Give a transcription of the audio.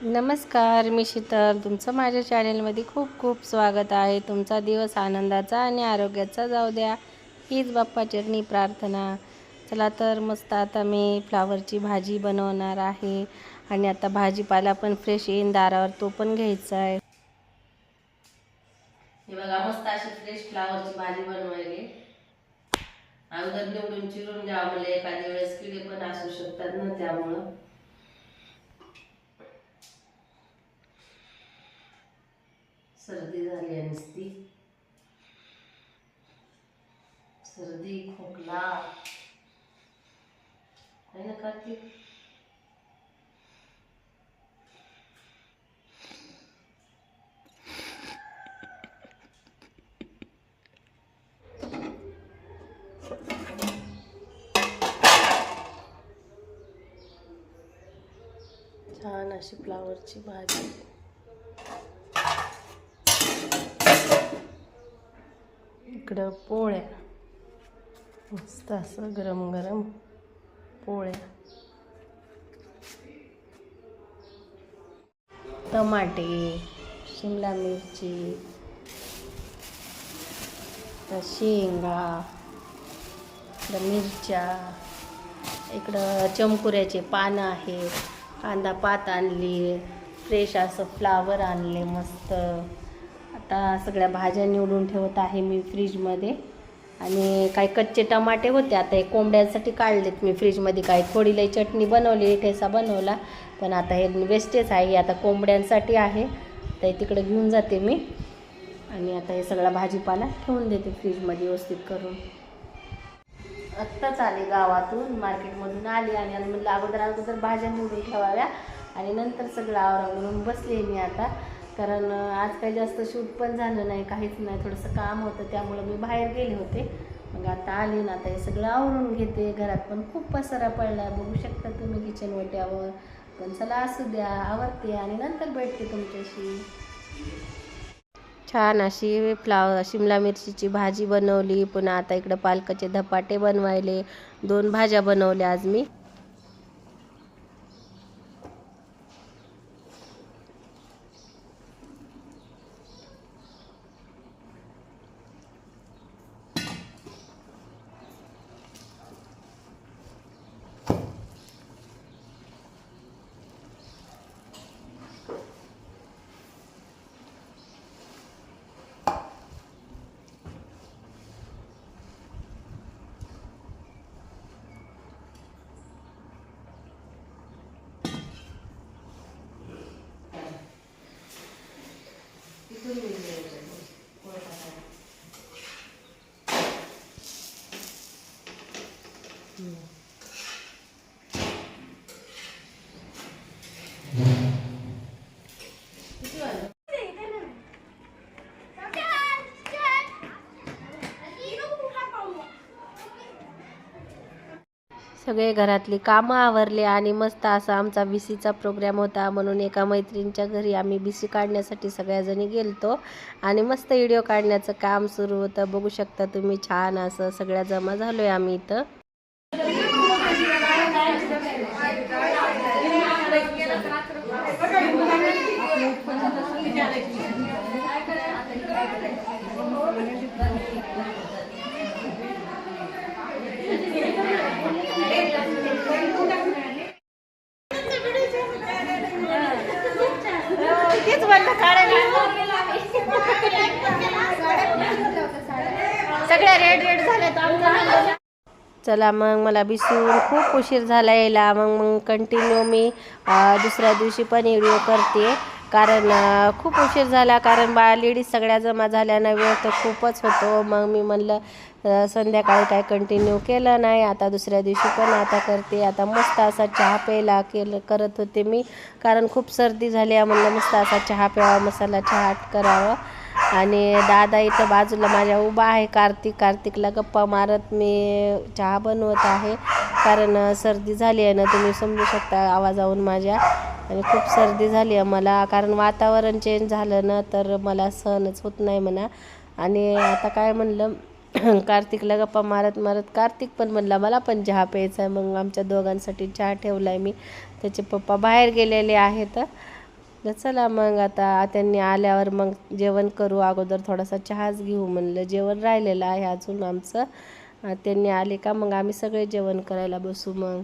नमस्कार मी शीतल. तुमचं माझ्या चॅनेलमध्ये खूप खूप स्वागत आहे. तुमचा दिवस आनंदाचा आणि आरोग्याचा जाऊ द्या. हीच बाप्पा चरणी प्रार्थना. चला तर मस्त आता मी फ्लावरची भाजी बनवणार आहे. आणि आता भाजीपाला पण फ्रेश येईन दारावर तो पण घ्यायचा आहे. हे बघा मस्त अशी फ्रेश फ्लावरची भाजी बनवायली. अगोदर निवडून चिरून घ्यावं म्हणजे एखाद्या वेळेस किडे पण असू शकतात ना त्यामुळं. सर्दी झाली आहे नुसती. सर्दी खोकला. आहे ना कार्तिक छान अशी फ्लावरची भाजी. इकडं पोळ्या. मस्त असं गरम गरम पोळ्या. टमाटे शिमला मिरची शेंगा इकडं मिरच्या. इकडं चमकुऱ्याचे पानं आहेत. कांदा पात आणली फ्रेश असं फ्लावर आणले मस्त. आता सगळ्या भाज्या निवडून ठेवत आहे मी फ्रीजमध्ये. आणि काही कच्चे टमाटे होते आता हे कोंबड्यांसाठी काढलेत मी फ्रीजमध्ये. काही थोडी लई चटणी बनवली ठेसा बनवला पण आता हे वेस्टेज आहे आता कोंबड्यांसाठी आहे. तर तिकडे घेऊन जाते मी. आणि आता हे सगळा भाजीपाला ठेवून देते फ्रीजमध्ये व्यवस्थित करून. आत्ताच आले गावातून मार्केटमधून आली आणि म्हटलं अगोदर अगोदर भाज्या निवडून ठेवाव्या. आणि नंतर सगळं आवरा म्हणून बसले मी आता. कारण आज काही जास्त शूट पण झालं नाही काहीच नाही थोडंसं काम होतं त्यामुळं मी बाहेर गेले होते. मग आता आले ना आता हे सगळं आवरून घेते. घरात पण खूप पसारा पडला बघू शकता तुम्ही किचन वाट्यावर पण चला असू द्या आवडते आणि नंतर भेटते तुमच्याशी. छान अशी फ्लावर शिमला मिरचीची भाजी बनवली. पुन्हा आता इकडं पालकाचे धपाटे बनवायले. दोन भाज्या बनवल्या आज मी. सगळे घरातली कामं आवरले आणि मस्त असा आमचा बिसीचा प्रोग्राम होता. म्हणून एका मैत्रिणीच्या घरी आम्ही बिसी काढण्यासाठी सगळ्याजणी गेलतो. आणि मस्त व्हिडिओ काढण्याचं काम सुरू होतं. बघू शकता तुम्ही छान असं सगळ्या जमा झालो आहे आम्ही इथं. सगळ्या रेड रेड झाल्या चला मग मला बिसून खूप उशीर झाला यायला. मग मग कंटिन्यू मी दुसऱ्या दिवशी पण व्हिडिओ करते. कारण खूप उशीर झाला. कारण बा लेडीज सगळ्या जमा झाल्यानं वेळ तर खूपच होतो. मग मी म्हणलं संध्याकाळी काय कंटिन्यू केलं नाही. आता दुसऱ्या दिवशी पण आता करते. आता मस्त असा चहा प्यायला केलं करत होते मी. कारण खूप सर्दी झाली आहे म्हणलं मस्त असा चहा प्यावा मसाला चहा करावा. आणि दादा इथं बाजूला माझ्या उभा आहे. कार्तिक कार्तिकला गप्पा मारत मी चहा बनवत आहे. कारण सर्दी झाली आहे ना तुम्ही समजू शकता आवाजाहून माझ्या. आणि खूप सर्दी झाली आहे मला. कारण वातावरण चेंज झालं ना तर मला सहनच होत नाही म्हणा. आणि आता काय म्हणलं कार्तिकला गप्पा मारत मारत कार्तिक पण म्हणला मला पण चहा प्यायचा आहे. मग आमच्या दोघांसाठी चहा ठेवला आहे मी. त्याचे पप्पा बाहेर गेलेले आहेत. तर चला मग आता त्यांनी आल्यावर मग जेवण करू. अगोदर थोडासा चहाच घेऊ म्हणलं. जेवण राहिलेलं आहे अजून आमचं. त्यांनी आले का? मग आम्ही सगळे जेवण करायला बसू मग.